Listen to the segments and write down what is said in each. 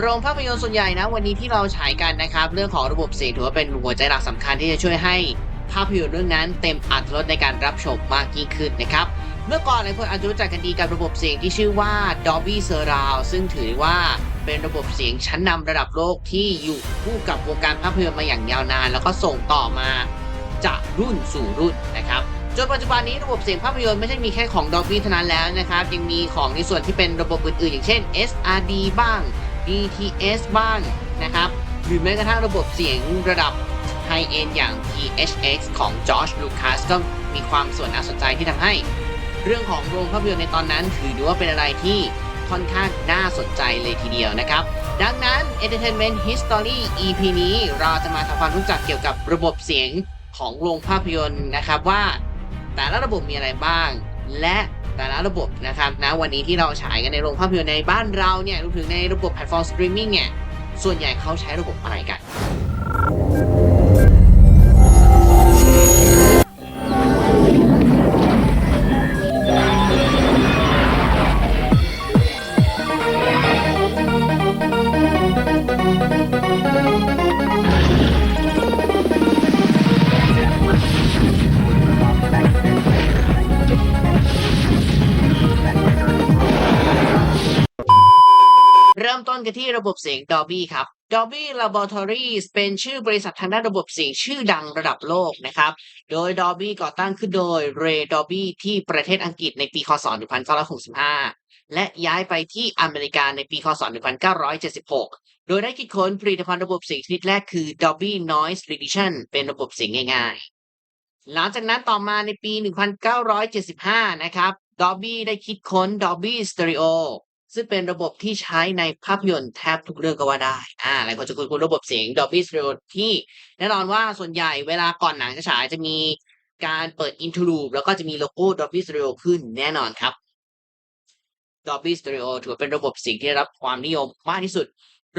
โรงภาพยนตร์ส่วนใหญ่นะวันนี้ที่เราฉายกันนะครับ เรื่องของระบบเสียงถือว่าเป็นหัวใจหลักสำคัญที่จะช่วยให้ภาพยนตร์เรื่องนั้นเต็มอัตรสในการรับชมมากยิ่งขึ้นนะครับ เมื่อก่อนหลายคนอาจจะรู้จักกันดีกับระบบเสียงที่ชื่อว่า Dolby Surround ซึ่งถือว่าเป็นระบบเสียงชั้นนำระดับโลกที่อยู่คู่กับวงการภาพยนตร์มาอย่างยาวนาน แล้วก็ส่งต่อมาจากรุ่นสู่รุ่นนะครับจนปัจจุบันนี้ระบบเสียงภาพยนตร์ไม่ใช่มีแค่ของ Dolby เท่านั้นแล้วนะครับยังมีของในส่วนที่เป็นระบบอื่นๆ อย่างเช่น SRD บ้าง DTS บ้างนะครับ หรือแม้กระทั่งระบบเสียงระดับไฮเอ็นอย่าง PHX ของ George Lucas ก็มีความส่วนน่าสนใจที่ทำให้ เรื่องของโรงภาพยนตร์ในตอนนั้นถือว่าเป็นอะไรที่ค่อนข้างน่าสนใจเลยทีเดียวนะครับ ดังนั้น Entertainment History EP นี้เราจะมาทำความรู้จักเกี่ยวกับระบบเสียงของโรงภาพยนตร์นะครับว่า แต่ละระบบมีอะไรบ้าง และ แต่ละระบบนะครับนะวันนี้ที่เราฉายกันในโรงภาพยนตร์ในบ้านเราเนี่ยรวมถึงในระบบแพลตฟอร์มสตรีมมิ่งเนี่ยส่วนใหญ่เขาใช้ระบบอะไรกัน ระบบเสียง Dolby ครับ Dolby Laboratories เป็นชื่อบริษัททางด้านระบบเสียงชื่อดังระดับโลกนะครับ โดย Dolby ก่อตั้งขึ้นโดย Ray Dolby ที่ประเทศอังกฤษในปี คศ 1965 และย้ายไปที่อเมริกาในปี คศ 1976 โดยได้คิดค้นผลิตภัณฑ์ระบบเสียงชนิดแรกคือ Dolby Noise Reduction เป็นระบบเสียงง่ายๆ หลังจากนั้นต่อมาในปี 1975 นะครับ Dolby ได้คิดค้น Dolby Stereo ซึ่งเป็นระบบที่ใช้ในภาพยนตร์แทบทุกเรื่องก็ว่าได้อ่าหลายคนจะคุ้นๆระบบเสียง Dolby Stereo ที่แน่นอนว่าส่วนใหญ่เวลาก่อนหนังจะฉายจะมีการเปิด interlude แล้วก็จะมีโลโก้ Dolby Stereo ขึ้นแน่นอนครับ Dolby Stereo ถือเป็นระบบเสียงที่ได้รับความนิยมมากที่สุด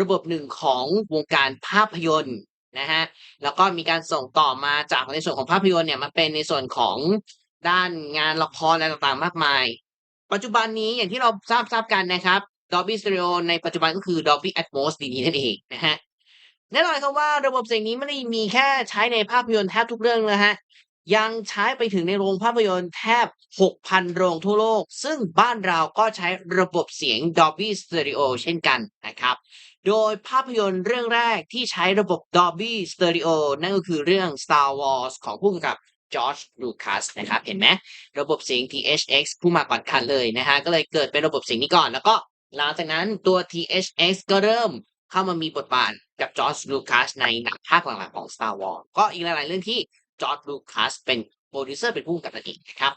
ระบบหนึ่งของวงการภาพยนตร์นะฮะแล้วก็มีการส่งต่อมาจากในส่วนของภาพยนตร์เนี่ยมาเป็นในส่วนของด้านงานละครอะไรต่างๆ มากมาย ปัจจุบันนี้อย่างที่เราทราบทราบกันนะครับ Dolby Stereo ในปัจจุบันก็คือ Dolby Atmos ดีๆนั่นเองนะฮะแน่นอนครับว่าระบบเสียงนี้ไม่ได้มีแค่ใช้ในภาพยนตร์แทบทุกเรื่องนะฮะยังใช้ไปถึงในโรงภาพยนตร์แทบ 6,000 โรงทั่วโลก ซึ่งบ้านเราก็ใช้ระบบเสียง Dolby Stereo เช่นกันนะครับ โดยภาพยนตร์เรื่องแรกที่ใช้ระบบ Dolby Stereo นั่นก็คือเรื่อง Star Wars ของผู้กำกับ George Lucas นะครับ เห็นไหมระบบเสียง THX ผู้มาก่อนคันเลยนะฮะก็เลยเกิดเป็นระบบเสียงนี้ก่อน แล้วก็หลังจากนั้นตัว THX ก็เริ่มเข้ามามีบทบาทกับ George Lucas ในหนังภาคหลังๆของ Star Wars ก็อีกหลายๆเรื่องที่ George Lucas เป็นโปรดิวเซอร์เป็นผู้กำกับนั่นเองนะครับ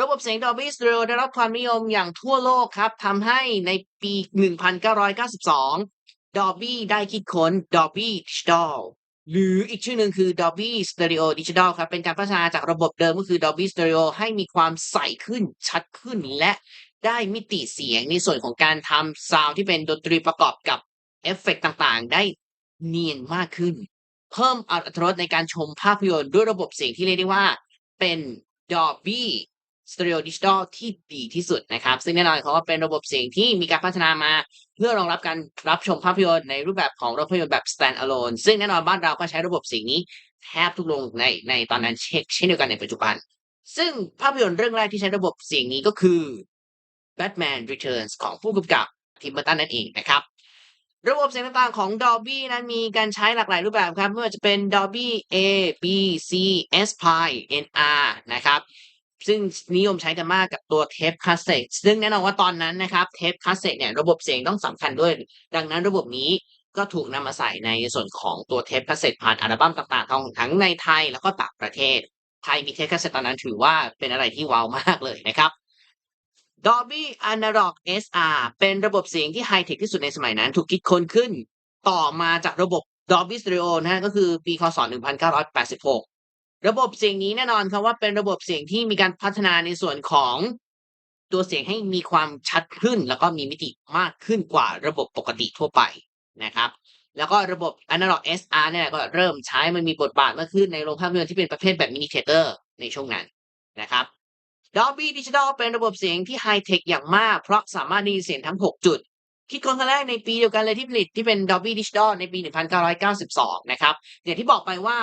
ระบบเสียง Dolby Stereo ได้รับความนิยมอย่างทั่วโลกครับทำให้ในปี 1992 Dolby ได้คิดค้น Dolby Digital หรืออีกชื่อหนึ่งคือ Dolby Stereo Digital ครับ เป็นการพัฒนาจากระบบเดิมก็คือ Dolby Stereo ให้มีความใสขึ้นชัดขึ้นและได้มิติเสียงในส่วนของการทำซาวด์ที่เป็นดนตรีประกอบกับเอฟเฟกต์ต่างๆ ได้เนียนมากขึ้น เพิ่มอรรถรสในการชมภาพยนตร์ด้วยระบบเสียงที่เรียกได้ว่าเป็น Dolby Stereo Digital ที่ดีที่สุดนะครับ ซึ่งแน่นอนเขาว่าเป็นระบบเสียงที่มีการพัฒนามา เพื่อรองรับการรับชมภาพยนตร์ในรูปแบบของภาพยนตร์แบบ stand alone ซึ่งแน่นอนบ้านเราก็ใช้ระบบเสียงนี้แทบทุกโรงในในตอนนั้นเช่นเช่นเดียวกันในปัจจุบัน ซึ่งภาพยนตร์เรื่องแรกที่ใช้ระบบเสียงนี้ก็คือ Batman Returns ของผู้กำกับทิมเบอร์ตันนั่นเองนะครับระบบเสียงต่างๆของ Dolby นั้นมีการใช้หลากหลายรูปแบบครับไม่ว่าจะเป็น Dolby A B C S Pi NR นะครับ ซึ่งนิยมใช้กันมากกับตัวเทปคาสเซ็ตซึ่งแน่นอนว่าตอนนั้นนะครับเทปคาสเซ็ตเนี่ยระบบเสียงต้องสำคัญด้วย ดังนั้นระบบนี้ก็ถูกนำมาใส่ในส่วนของตัวเทปคาสเซ็ตผ่านอัลบั้มต่างๆทั้งทั้งในไทยแล้วก็ต่างประเทศ ไทยมีเทปคาสเซ็ตตอนนั้นถือว่าเป็นอะไรที่ว้าวมากเลยนะครับ Dolby Analog SR เป็นระบบเสียงที่ไฮเทคที่สุดในสมัยนั้น ถูกคิดค้นขึ้น ต่อมาจากระบบ Dolby Stereo นะฮะก็คือปีคศ 1986 ระบบเสียงนี้แน่นอนครับว่าเป็นระบบเสียงที่มีการพัฒนาในส่วนของตัวเสียงให้มีความชัดขึ้น แล้วก็มีมิติมากขึ้นกว่าระบบปกติทั่วไปนะครับ แล้วก็ระบบ Analog SR เนี่ยก็เริ่มใช้มันมีบทบาทมากขึ้นในโรงภาพยนตร์ที่เป็นประเภทแบบมินิเทเตอร์ในช่วงนั้นนะครับ Dolby Digital เป็นระบบเสียงที่ไฮเทคอย่างมาก เพราะสามารถได้ยินเสียงทั้ง 6 จุด คิดคนครั้งแรกในปีเดียวกันเลยที่ผลิตที่เป็น Dolby Digital ในปี 1992 นะครับอย่างที่บอกไปว่า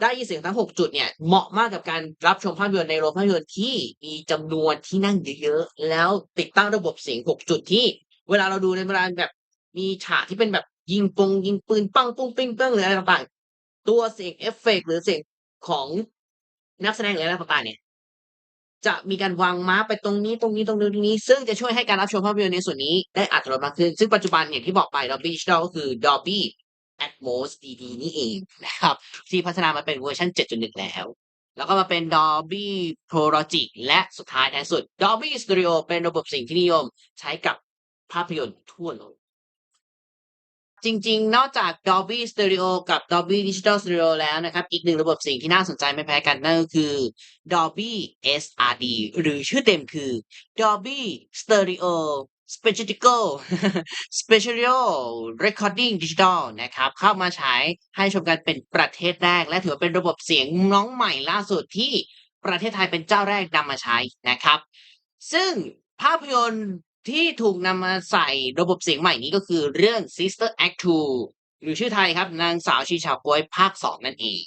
ได้ยินเสียงทั้ง 6 จุดเนี่ยเหมาะมากกับการรับชมภาพยนตร์ในโรงภาพยนตร์ที่มีจำนวนที่นั่งเยอะๆแล้วติดตั้งระบบเสียง 6 จุดที่ เวลาเราดูในเวลาแบบมีฉากที่เป็นแบบยิงปงยิงปืนปังปุ้งปิ้งเปิ้งหรืออะไรต่างๆ ตัวเสียงเอฟเฟกต์หรือเสียงของนักแสดงหรืออะไรต่างๆเนี่ยจะมีการวางม้าไปตรงนี้ตรงนี้ตรงนี้ตรงนี้ ซึ่งจะช่วยให้การรับชมภาพยนตร์ในส่วนนี้ได้อัตรสมากขึ้น ซึ่งปัจจุบันอย่างที่บอกไป Dolby Digital ก็คือ Dolby Atmos DD นี่เองนะครับ ที่พัฒนามาเป็นเวอร์ชัน7.1 แล้ว แล้วก็มาเป็น Dolby Pro Logic และสุดท้ายท้ายสุด Dolby Stereo เป็นระบบเสียงที่นิยมใช้กับภาพยนตร์ทั่วโลกจริงๆ นอกจาก Dolby Stereo กับ Dolby Digital Stereo แล้วนะครับ อีกหนึ่งระบบเสียงที่น่าสนใจไม่แพ้กันนั่นก็คือ Dolby SRD หรือชื่อเต็มคือ Dolby Stereo Spatial Spatial Recording Digital นะครับ เข้ามาฉายให้ชมกันเป็นประเทศแรก และถือว่าเป็นระบบเสียงน้องใหม่ล่าสุดที่ประเทศไทยเป็นเจ้าแรกนำมาใช้นะครับ ซึ่งภาพยนตร์ที่ถูกนำมาใส่ระบบเสียงใหม่นี้ก็คือเรื่อง Sister Act 2 หรือชื่อไทยครับ นางสาวชีชาวกวยภาค 2 นั่นเอง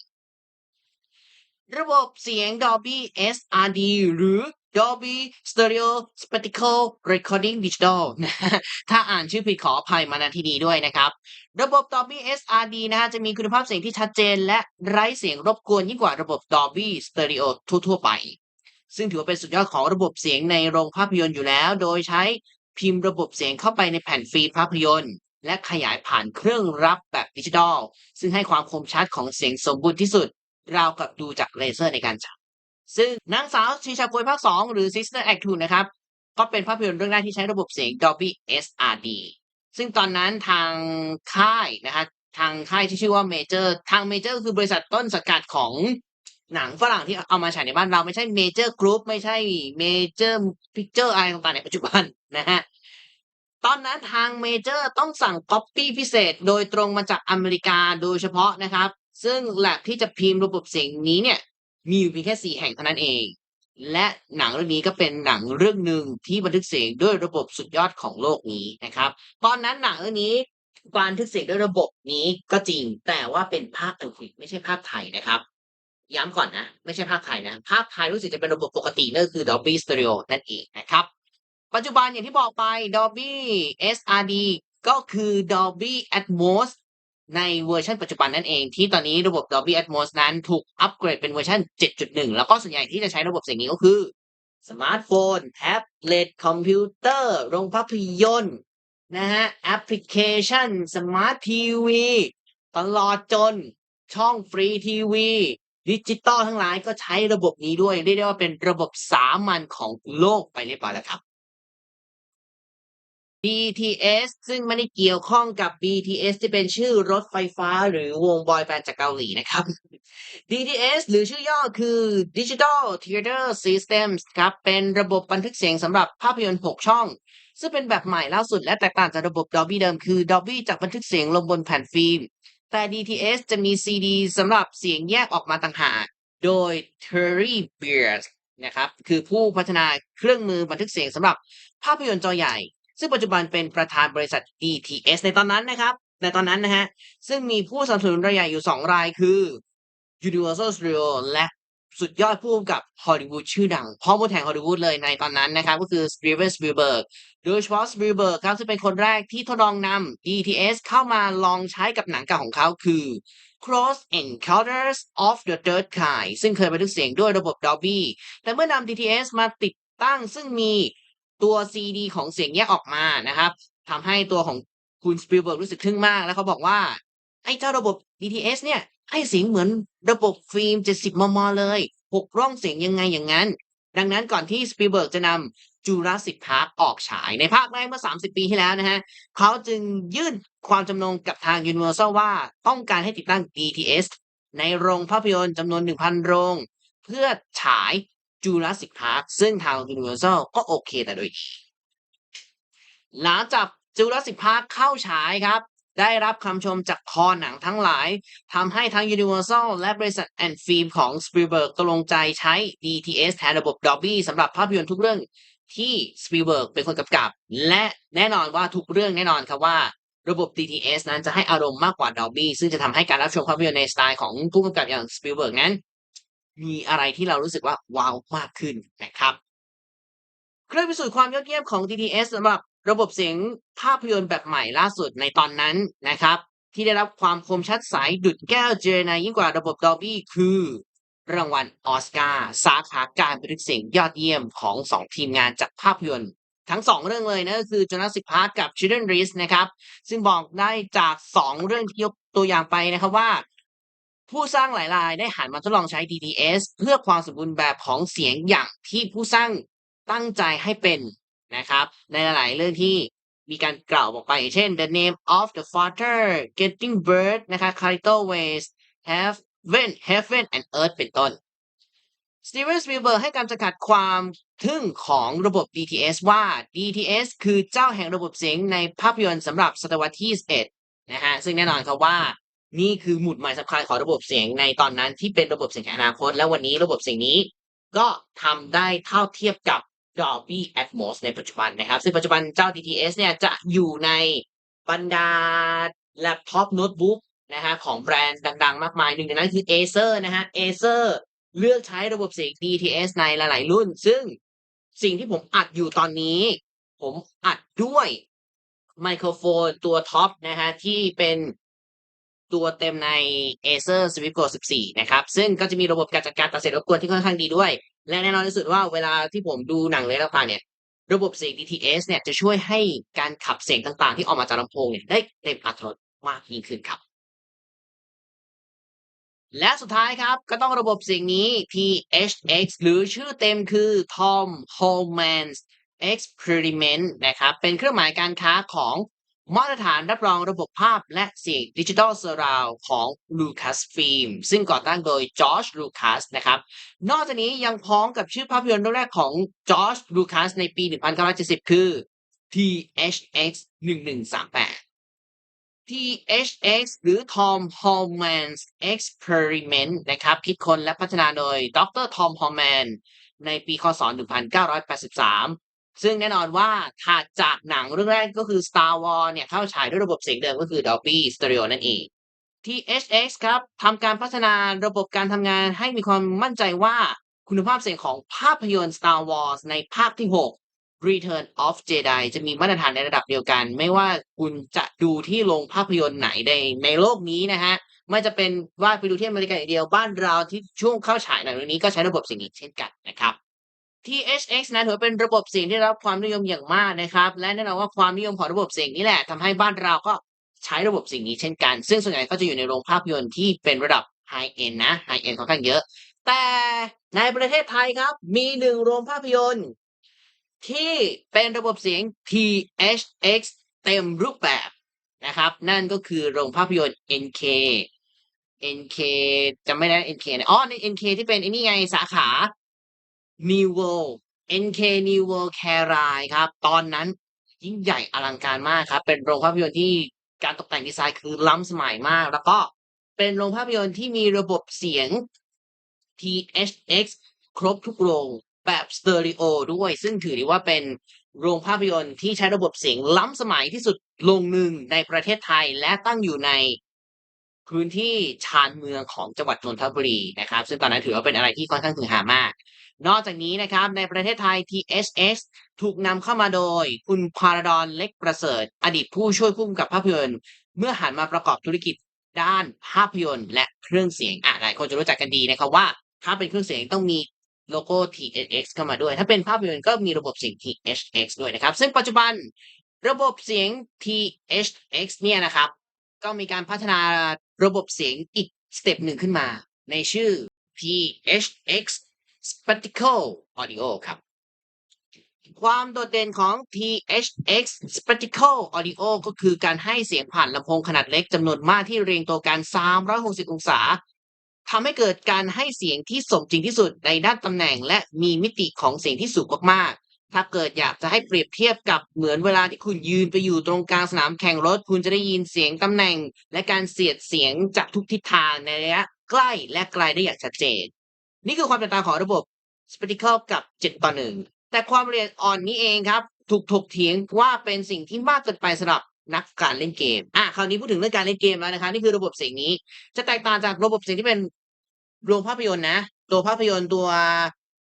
ระบบเสียง Dolby SRD หรือ Dolby Stereo Spatial Recording Digital ถ้าอ่านชื่อผิดขออภัยมาณที่นี้ด้วยนะครับ ระบบ Dolby SRD นะฮะจะมีคุณภาพเสียงที่ชัดเจน และไร้เสียงรบกวนยิ่งกว่าระบบ Dolby Stereo ทั่วๆไป ซึ่งถือว่าเป็นสุดยอดของระบบเสียงในโรงภาพยนตร์อยู่แล้ว โดยใช้พิมพ์ระบบเสียงเข้าไปในแผ่นฟิล์มภาพยนตร์และขยายผ่านเครื่องรับแบบดิจิทัล ซึ่งให้ความคมชัดของเสียงสมบูรณ์ที่สุด ราวกับดูจากเลเซอร์ในการจับ ซึ่งนางสาวชีชาโกยภาค 2 หรือ Sister Act 2 นะครับ ก็เป็นภาพยนตร์เรื่องแรกที่ใช้ระบบเสียง Dolby SRD ซึ่งตอนนั้นทางค่ายนะฮะทางค่ายที่ชื่อว่า Major ทาง Major คือบริษัทต้นสังกัดของหนังฝรั่งที่เอามาฉายในบ้านเราไม่ใช่ Major Group ไม่ใช่ Major Picture อะไรต่างๆในปัจจุบันนะฮะตอนนั้นทางเมเจอร์ต้องสั่งก๊อปปี้พิเศษโดยตรงมาจากอเมริกาโดยเฉพาะนะครับ ซึ่งแลบที่จะพิมพ์ระบบเสียงนี้เนี่ย มีอยู่เพียงแค่สี่แห่งเท่านั้นเอง และหนังเรื่องนี้ก็เป็นหนังเรื่องหนึ่งที่บันทึกเสียงด้วยระบบสุดยอดของโลกนี้นะครับ ตอนนั้นหนังเรื่องนี้บันทึกเสียงด้วยระบบนี้ก็จริง แต่ว่าเป็นภาคอังกฤษไม่ใช่ภาคไทยนะครับ ย้ำก่อนนะ ไม่ใช่ภาคไทยนะ ภาคไทยรู้สึกจะเป็นระบบปกตินั่นคือ Dolby Stereo นั่นเองนะครับปัจจุบันอย่างที่บอกไป Dolby SRD ก็คือ Dolby Atmos ในเวอร์ชันปัจจุบันนั่นเอง ที่ตอนนี้ระบบ Dolby Atmos นั้นถูกอัปเกรดเป็นเวอร์ชัน7.1 แล้วก็ส่วนใหญ่ที่จะใช้ระบบเสียงนี้ก็คือ สมาร์ทโฟน แท็บเล็ต คอมพิวเตอร์ โรงภาพยนตร์นะฮะแอปพลิเคชัน สมาร์ททีวี ตลอดจน ช่องฟรีทีวีดิจิตอลทั้งหลายก็ใช้ระบบนี้ด้วย เรียกได้ว่าเป็นระบบสามัญของโลกไปเรียบร้อยแล้วครับ BTS ซึ่งไม่ได้เกี่ยวข้องกับ BTS ที่เป็นชื่อรถไฟฟ้าหรือวงบอยแบนด์จากเกาหลีนะครับ DTS หรือชื่อย่อคือ Digital Theater Systems ครับ เป็นระบบบันทึกเสียงสำหรับภาพยนตร์ 6 ช่อง ซึ่งเป็นแบบใหม่ล่าสุดและแตกต่างจากระบบ Dolby เดิมคือ Dolby จากบันทึกเสียงลงบนแผ่นฟิล์ม แต่ DTS จะมี CD สำหรับเสียงแยกออกมาต่างหาก โดย Terry Beers นะครับ คือผู้พัฒนาเครื่องมือบันทึกเสียงสำหรับภาพยนตร์จอใหญ่ ซึ่งปัจจุบันเป็นประธานบริษัท DTS ในตอนนั้นนะครับ ในตอนนั้นนะฮะ ซึ่งมีผู้สนับสนุนรายใหญ่อยู่ 2 รายคือ Universal Studio และสุดยอดผู้กำกับฮอลลีวูดชื่อดังพ่อมดแห่งฮอลลีวูดเลยในตอนนั้นนะครับ ก็คือ Steven Spielberg โดยเฉพาะ Spielberg ครับซึ่งเป็นคนแรกที่ทดลองนำ DTS เข้ามาลองใช้กับหนังเก่าของเขาคือ Close Encounters of the Third Kind ซึ่งเคยบันทึกเสียงด้วยระบบ Dolby แต่เมื่อนำ DTS มาติดตั้งซึ่งมี ตัว CD ของเสียงแยกออกมานะครับทำให้ตัวของคุณสปิลเบิร์กรู้สึกทึ่งมาก แล้วเขาบอกว่า ไอ้เจ้าระบบ DTS เนี่ย ให้เสียงเหมือนระบบฟิล์ม 70 มม เลยหกร่องเสียงยังไงอย่างนั้น ดังนั้นก่อนที่สปิลเบิร์กจะนำจูราสสิกพาร์คออกฉายในภาคแรกเมื่อ 30 ปีที่แล้วนะฮะเขาจึงยื่นความจำนงกับทาง Universal ว่าต้องการให้ติดตั้ง DTS ในโรงภาพยนตร์จำนวน 1,000 โรง เพื่อฉาย จูราสสิกพาร์คซึ่งทาง Universal ก็โอเคแต่โดยดีหลังจากจูราสสิกพาร์คเข้าฉายครับ ได้รับคำชมจากคอหนังทั้งหลายทำให้ทั้ง Universal และบริษัทแอนฟิล์มของ Spielberg ตกลงใจใช้ DTS แทนระบบ Dolby สำหรับภาพยนตร์ทุกเรื่องที่ Spielberg เป็นคนกำกับ และแน่นอนว่าทุกเรื่องแน่นอนครับว่าระบบ DTS นั้นจะให้อารมณ์มากกว่า Dolby ซึ่งจะทำให้การรับชมภาพยนตร์ในสไตล์ของผู้กำกับอย่าง Spielberg นั้น มีอะไรที่เรารู้สึกว่าว้าวมากขึ้นนะครับเครื่องพิสูจน์ความยอดเยี่ยมของ DTS สำหรับระบบเสียงภาพยนตร์แบบใหม่ล่าสุดในตอนนั้นนะครับ ที่ได้รับความคมชัดใสดุดแก้วเจรไนยิ่งกว่าระบบ Dolby คือ รางวัลออสการ์สาขาการบันทึกเสียงยอดเยี่ยมของสองทีมงานจากภาพยนตร์ ทั้งสองเรื่องเลยนะก็คือ Jurassic Park กับ Children Race นะครับ ซึ่งบอกได้จากสองเรื่องที่ยกตัวอย่างไปนะครับว่า ผู้สร้างหลายรายได้หันมาทดลองใช้ DTS เพื่อความสมบูรณ์แบบของเสียงอย่างที่ผู้สร้างตั้งใจให้เป็นนะครับ ในหลายเรื่องที่มีการกล่าวบอกไป เช่น The Name of the Father Getting Bird นะคะ carito Ways Heaven Heaven and Earth เป็นต้น Steven Spielberg ให้การจำกัดความทึ่งของระบบ DTS ว่า DTS คือเจ้าแห่งระบบเสียงในภาพยนตร์สำหรับศตวรรษที่ 21 นะฮะ ซึ่งแน่นอนครับว่า นี่คือหมุดหมายสำคัญของระบบเสียงในตอนนั้นที่เป็นระบบเสียงอนาคต และวันนี้ระบบเสียงนี้ก็ทำได้เท่าเทียบกับ Dolby Atmos ในปัจจุบันนะครับ ซึ่งปัจจุบันเจ้า DTS เนี่ยจะอยู่ในบรรดาแล็ปท็อปโน้ตบุ๊กนะฮะของแบรนด์ดัง ๆ มากมายหนึ่งในนั้นคือ Acer นะฮะ Acer เลือกใช้ระบบเสียง DTS ในหลาย ๆ รุ่น ซึ่งสิ่งที่ผมอัดอยู่ตอนนี้ ผมอัดด้วยไมโครโฟนตัวท็อปนะฮะที่เป็น ตัวเต็มใน Acer Swift Go 14 นะครับ ซึ่งก็จะมีระบบการจัดการตัดเสียงรบกวนที่ค่อนข้างดีด้วย และแน่นอนที่สุดว่าเวลาที่ผมดูหนังเลยต่างๆเนี่ย ระบบเสียง DTS เนี่ยจะช่วยให้การขับเสียงต่างๆ ที่ออกมาจากลำโพงเนี่ยได้เต็มอรรถรสมากยิ่งขึ้นครับ และสุดท้ายครับก็ต้องระบบเสียงนี้ THX หรือชื่อเต็มคือ Tom Holman's Experiment นะครับ เป็นเครื่องหมายการค้าของ มาตรฐานรับรองระบบภาพและเสียงดิจิตอลเซอร์ราวของ Lucasfilm ซึ่งก่อตั้งโดย George Lucas นะครับ นอกจากนี้ยังพ้องกับชื่อภาพยนตร์เรื่องแรกของ George Lucas ในปี 1970 คือ THX 1138 THX หรือ Tom Holman's Experiment นะครับ คิดค้นและพัฒนาโดยดร Tom Holman ในปีคศ 1983 ซึ่งแน่นอนว่าถัดจากหนังเรื่องแรกก็คือ Star Wars เนี่ยเข้าฉายด้วยระบบเสียงเดิมก็คือ Dolby Stereo นั่นเอง THX ครับทำการพัฒนาระบบการทำงานให้มีความมั่นใจว่าคุณภาพเสียงของภาพยนตร์ Star Wars ในภาคที่ 6 Return of Jedi จะมีมาตรฐานในระดับเดียวกัน ไม่ว่าคุณจะดูที่โรงภาพยนตร์ไหนในในโลกนี้นะฮะไม่จะเป็นว่าไปดูที่อเมริกาอย่างเดียวบ้านเราที่ช่วงเข้าฉายหนังเรื่องนี้ก็ใช้ระบบเสียงนี้เช่นกันนะครับ THX นะถือว่าเป็นระบบเสียงที่รับความนิยมอย่างมากนะครับ และแน่นอนว่าความนิยมของระบบเสียงนี้แหละทำให้บ้านเราก็ใช้ระบบเสียงนี้เช่นกัน ซึ่งส่วนใหญ่ก็จะอยู่ในโรงภาพยนตร์ที่เป็นระดับ High End นะ High End ค่อนข้างเยอะ แต่ในประเทศไทยครับมีหนึ่งโรงภาพยนตร์ ที่เป็นระบบเสียง THX เต็มรูปแบบนะครับ นั่นก็คือโรงภาพยนตร์ NK NK จำไม่ได้ NK นะอ๋อใน NK ที่เป็นไอ้นี่ไงสาขา New World NK New World c a r i ครับ ตอนนั้นยิ่งใหญ่อลังการมากครับ เป็นโรงภาพยนตร์ที่การตกแต่งดีไซน์คือล้ำสมัยมาก แล้วก็เป็นโรงภาพยนตร์ที่มีระบบเสียง THX ครบทุกโรงแบบสเตอริโอด้วย ซึ่งถือได้ว่าเป็นโรงภาพยนตร์ที่ใช้ระบบเสียงล้ำสมัยที่สุดโรงหนึ่งในประเทศไทย และตั้งอยู่ใน พื้นที่ชานเมืองของจังหวัดนนทบุรีนะครับ ซึ่งตอนนั้นถือว่าเป็นอะไรที่ค่อนข้างถือหามาก นอกจากนี้นะครับในประเทศไทย THX ถูกนำเข้ามาโดย คุณพาราดอนเล็กประเสริฐ อดีตผู้ช่วยผู้กำกับภาพยนตร์ เมื่อหันมาประกอบธุรกิจด้านภาพยนตร์ และเครื่องเสียงอะหลายคนจะรู้จักกันดีนะครับว่า ถ้าเป็นเครื่องเสียงต้องมีโลโก้ THX เข้ามาด้วย ถ้าเป็นภาพยนตร์ก็มีระบบเสียง THX ด้วยนะครับ ซึ่งปัจจุบันระบบเสียง THX เนี่ยนะครับ ก็มีการพัฒนา ระบบเสียงอีกสเต็ปหนึ่งขึ้นมา ในชื่อ THX Spectacle Audio ครับ ความโดดเด่นของ THX Spectacle Audio ก็คือการให้เสียงผ่านลำโพงขนาดเล็กจำนวนมากที่เรียงตัวกัน 360 องศาทำให้เกิดการให้เสียงที่สมจริงที่สุดในด้านตำแหน่ง และมีมิติของเสียงที่สูงมาก ถ้าเกิดอยากจะให้เปรียบเทียบกับเหมือนเวลาที่คุณยืนไปอยู่ตรงกลางสนามแข่งรถ คุณจะได้ยินเสียงตำแหน่ง และการเสียดเสียงจากทุกทิศทางในระยะใกล้และไกลได้อย่างชัดเจน นี่คือความแตกต่างของระบบ Spectacle กับ 7 ต่อ 1 แต่ความละเอียดอ่อนนี้เองครับ ถูกถกเถียงว่าเป็นสิ่งที่มากเกินไปสำหรับนักการเล่นเกม อะ คราวนี้พูดถึงเรื่องการเล่นเกมแล้วนะคะ นี่คือระบบเสียงนี้ จะแตกต่างจากระบบเสียงที่เป็นโรงภาพยนตร์นะ ตัวภาพยนตร์ตัว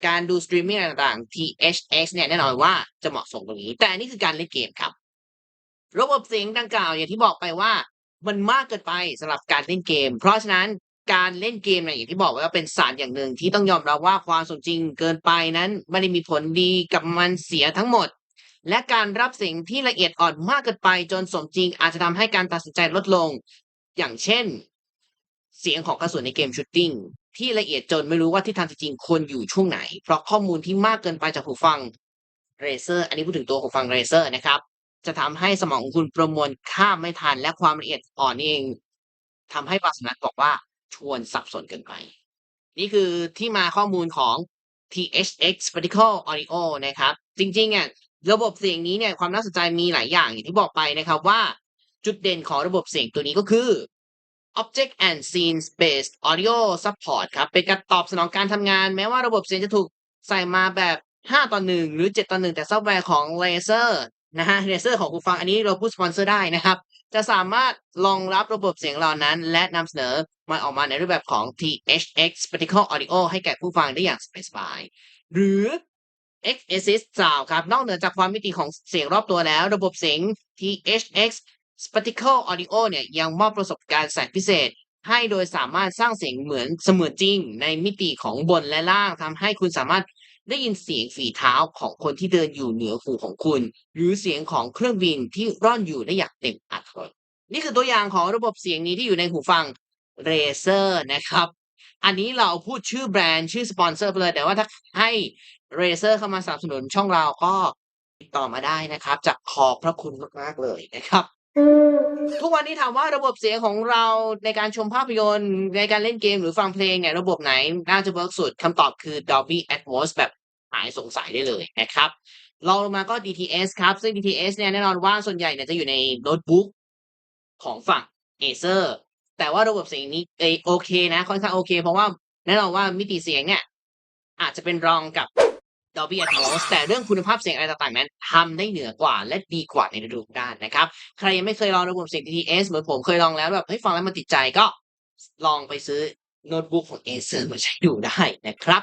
การดูสตรีมมิ่งต่างๆ THX เนี่ยแน่นอนว่าจะเหมาะสมตรงนี้ แต่นนี้คือการเล่นเกมครับ ระบบเสียงดังกล่าวอย่างที่บอกไปว่ามันมากเกินไปสำหรับการเล่นเกม เพราะฉะนั้นการเล่นเกมเนี่ยอย่างที่บอกว้ว่าเป็นศาสตร์อย่างหนึ่งที่ต้องยอมรับว่าความสมจริงเกินไปนั้นไม่ได้มีผลดีกับมันเสียทั้งหมด และการรับเสียงที่ละเอียดอ่อนมากเกินไปจนสมจริงอาจจะทำให้การตัดสินใจลดลง อย่างเช่น เสียงของกระสุนในเกมชูตติ้งที่ละเอียดจนไม่รู้ว่าที่ทางจริงควรอยู่ช่วงไหน เพราะข้อมูลที่มากเกินไปจากหูฟังเรเซอร์อันนี้พูดถึงตัวหูฟังเรเซอร์นะครับ จะทำให้สมองของคุณประมวลค่าไม่ทัน และความละเอียดอ่อนนี่เองทำให้บางสำนักบอกว่าชวนสับสนเกินไป นี่คือที่มาข้อมูลของ THX Spectical Audio นะครับ จริงๆอะระบบเสียงนี้เนี่ยความน่าสนใจมีหลายอย่างอย่างที่บอกไปนะครับว่า จุดเด่นของระบบเสียงตัวนี้ก็คือ Object and Scene Based Audio Support ครับ เป็นการตอบสนองการทำงาน แม้ว่าระบบเสียงจะถูกใส่มาแบบ 5 ต่อ 1 หรือ 7 ต่อ 1 แต่ซอฟต์แวร์ของ Laser นะฮะ Laser ของคุณฟังอันนี้เราพูดสปอนเซอร์ได้นะครับ จะสามารถรองรับระบบเสียงเหล่านั้น และนำเสนอมันออกมาในรูปแบบของ THX Spectical Audio ให้แก่ผู้ฟังได้อย่างสบายๆหรือ X Assist Sound ครับ นอกเหนือจากความมิติของเสียงรอบตัวแล้ว ระบบเสียง THX Spectical Audio เนี่ยยังมอบประสบการณ์แสนพิเศษ ให้โดยสามารถสร้างเสียงเหมือนเสมือนจริง ในมิติของบนและล่างทำให้คุณสามารถได้ยินเสียงฝีเท้าของคนที่เดินอยู่เหนือหูของคุณ หรือเสียงของเครื่องบินที่ร่อนอยู่ได้อย่างเต็มอัตรานี่คือตัวอย่างของระบบเสียงนี้ที่อยู่ในหูฟัง Razer นะครับ อันนี้เราพูดชื่อแบรนด์ชื่อสปอนเซอร์ไปเลย แต่ว่าถ้าให้ Razer เข้ามาสนับสนุนช่องเราก็ติดต่อมาได้นะครับจะขอบพระคุณมาก ๆ เลยนะครับ ทุกวันนี้ถามว่าระบบเสียงของเราในการชมภาพยนตร์ในการเล่นเกมหรือฟังเพลงเนี่ยระบบไหนน่าจะเวิร์กสุดคำตอบคือ Dolby Atmos แบบหายสงสัยได้เลยนะครับรองลงมาก็ DTS ครับ ซึ่ง DTS เนี่ยแน่นอนว่าส่วนใหญ่เนี่ยจะอยู่ในโน้ตบุ๊กของฝั่ง Acer แต่ว่าระบบเสียงนี้เอโอเคนะ ค่อนข้างโอเค เพราะว่าแน่นอนว่ามิติเสียงเนี่ยอาจจะเป็นรองกับ Dolby Atmos แต่เรื่องคุณภาพเสียงอะไรต่างๆนั้นทำได้เหนือกว่าและดีกว่าในระดับด้านนะครับ ใครยังไม่เคยลองระบบเสียง DTS เหมือนผมเคยลองแล้วแบบเฮ้ยฟังแล้วมันติดใจก็ลองไปซื้อโน้ตบุ๊กของ Acer มาใช้ดูได้นะครับ